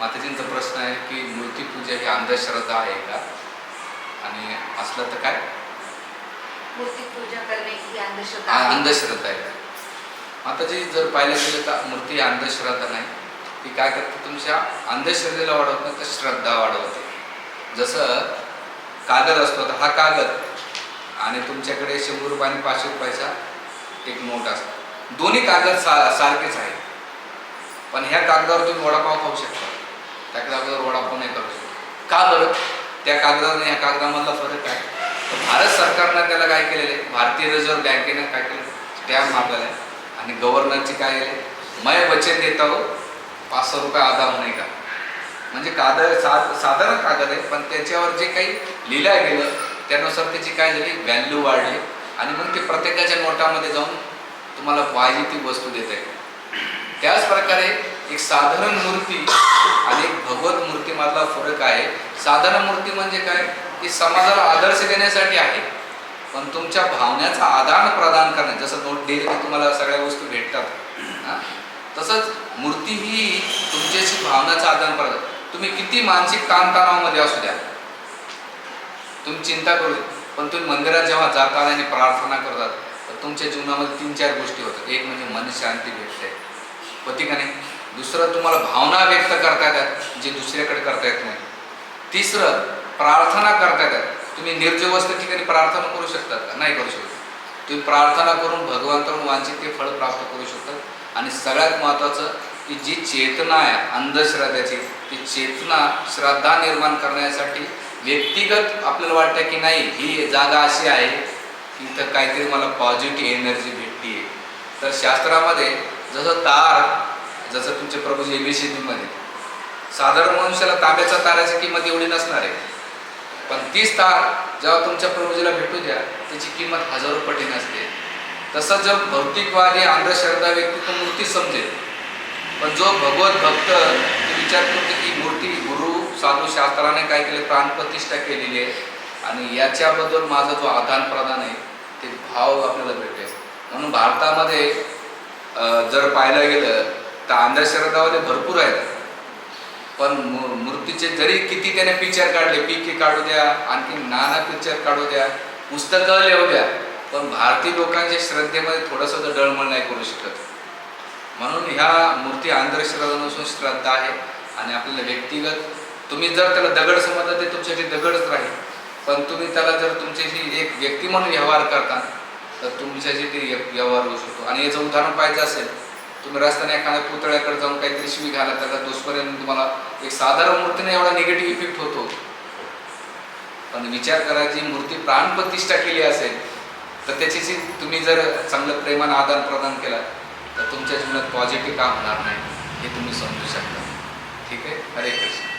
माताजींचा प्रश्न आहे की मूर्तीपूजा ही अंधश्रद्धा आहे का? आणि असलं तर काय? मूर्ती पूजा करणे ही अंधश्रद्धा हा, आहे. अंधश्रद्धा आहे. माताजी जर पाहिलं गेलं तर मूर्ती ही अंधश्रद्धा नाही. ती काय करते? तुमच्या अंधश्रद्धेला वाढवत नाही तर श्रद्धा वाढवते. जसं कागद असतो आता हा कागद आणि तुमच्याकडे शंभर रुपये आणि पाचशे रुपयाचा एक नोट असतो. दोन्ही कागद सा सारखेच आहेत. पण ह्या कागदावर तुम्ही वडापाव खाऊ शकता. त्या कागदावर वडापाव नाही करू का बरं? त्या कागदाने आणि कागदामधला फरक आहे तर भारत सरकारनं त्याला काय केलेलं आहे? भारतीय रिझर्व्ह बँकेनं काय केलं? स्टॅम्प मारलेला आहे आणि गव्हर्नरची काय केले मय वचन देता हो सौ रुपये आधा होणे का म्हणजे कागद सा साधारण कागद आहे पण त्याच्यावर जे काही लिहिलं गेलं त्यानुसार त्याची काय झाली? व्हॅल्यू वाढली. आणि मग ते प्रत्येकाच्या नोटामध्ये जाऊन तुम्हाला पाहिजे ती वस्तू देत आहे. त्याच प्रकारे एक साधारण मूर्ती आणि एक भगवत मूर्तीमधला फरक आहे. साधारण मूर्ती म्हणजे काय? की समाजाला आदर्श देण्यासाठी आहे. पण तुमच्या भावनेचा आदान प्रदान करणे. जसं नोट डेली तुम्हाला सगळ्या वस्तू भेटतात. तसंच मूर्ती ही तुमच्याशी भावनाचं आदान प्रदान. तुम्ही किती मानसिक ताणतणावामध्ये असू द्या. तुम्ही चिंता करू पण तुम्ही मंदिरात जेव्हा जातात आणि प्रार्थना करतात तर तुमच्या जीवनामध्ये तीन चार गोष्टी होतात. एक म्हणजे मन शांती भेटते. होती का नाही? दुसरं तुम्हाला भावना व्यक्त करता येतात जे दुसऱ्याकडे करता येत नाही. तिसरं प्रार्थना करता येतात. तुम्ही निर्जवस्थ ठिकाणी प्रार्थना करू शकतात का? नाही करू शकत. तुम्ही प्रार्थना करून भगवंताकडून वांछित ते फळ प्राप्त करू शकतात आणि सगळ्यात महत्त्वाचं की जी चेतना आहे अंधश्रद्धेची ती चेतना श्रद्धा निर्माण करण्यासाठी व्यक्तिगत आपल्याला वाटतं की नाही ही जागा अशी आहे की इथं काहीतरी मला पॉझिटिव्ह एनर्जी भेटली आहे तर शास्त्रामध्ये जसं तार जसं तुमचे प्रभू एबीसीमध्ये साधारण मनुष्याला तांब्याच्या ताराची किंमत एवढी नसणार आहे. पण तीच तार जेव्हा तुमच्या प्रभूजीला भेटू द्या त्याची किंमत हजारो पटीने असते. तसं जर भौतिकवादी अंधश्रद्धा व्यक्ती तो मूर्ती समजेल. पण जो भगवत भक्त विचार करतो की मूर्ती गुरु साधू शास्त्राने काय केले प्राणप्रतिष्ठा केलेली आहे आणि याच्याबद्दल माझा जो आदान प्रदान आहे ते भाव आपल्याला भेटेल. म्हणून भारतामध्ये जर पाहायला गेलं तर अंधश्रद्धावाले भरपूर आहेत. पण मू- मूर्तीचे जरी किती त्याने पिक्चर काढले पीके काढू द्या आणखी नाना पिक्चर काढू द्या पुस्तकं लिहू द्या पण भारतीय लोकांच्या श्रद्धेमध्ये थोडंसं तर डळमळ नाही करू शकत. म्हणून ह्या मूर्ती अंधश्रद्धा नसून श्रद्धा आहे आणि आपल्याला व्यक्तिगत तुम्ही जर त्याला दगड समजलं ते तुमच्यासाठी दगडच राहील. पण तुम्ही त्याला जर तुमच्याशी एक व्यक्ती म्हणून व्यवहार करता तर तुमच्याशी ते व्यवहार होऊ शकतो. आणि याचं उदाहरण पाहिजे असेल तुम्ही रस्त्याने एखाद्या पुतळ्याकडे जाऊन काहीतरी शिवी घाला त्याचा दुष्परिणाम तुम्हाला एक साधारण मूर्तीने एवढा निगेटिव्ह इफेक्ट होतो. पण विचार करा जी मूर्ती प्राणप्रतिष्ठा केली असेल तर त्याच्याशी तुम्ही जर चांगलं प्रेमानं आदान प्रदान केला तर तुमच्या जीवनात पॉझिटिव्ह काम होणार नाही हे तुम्ही समजू शकता. ठीक आहे? हरे कृष्ण.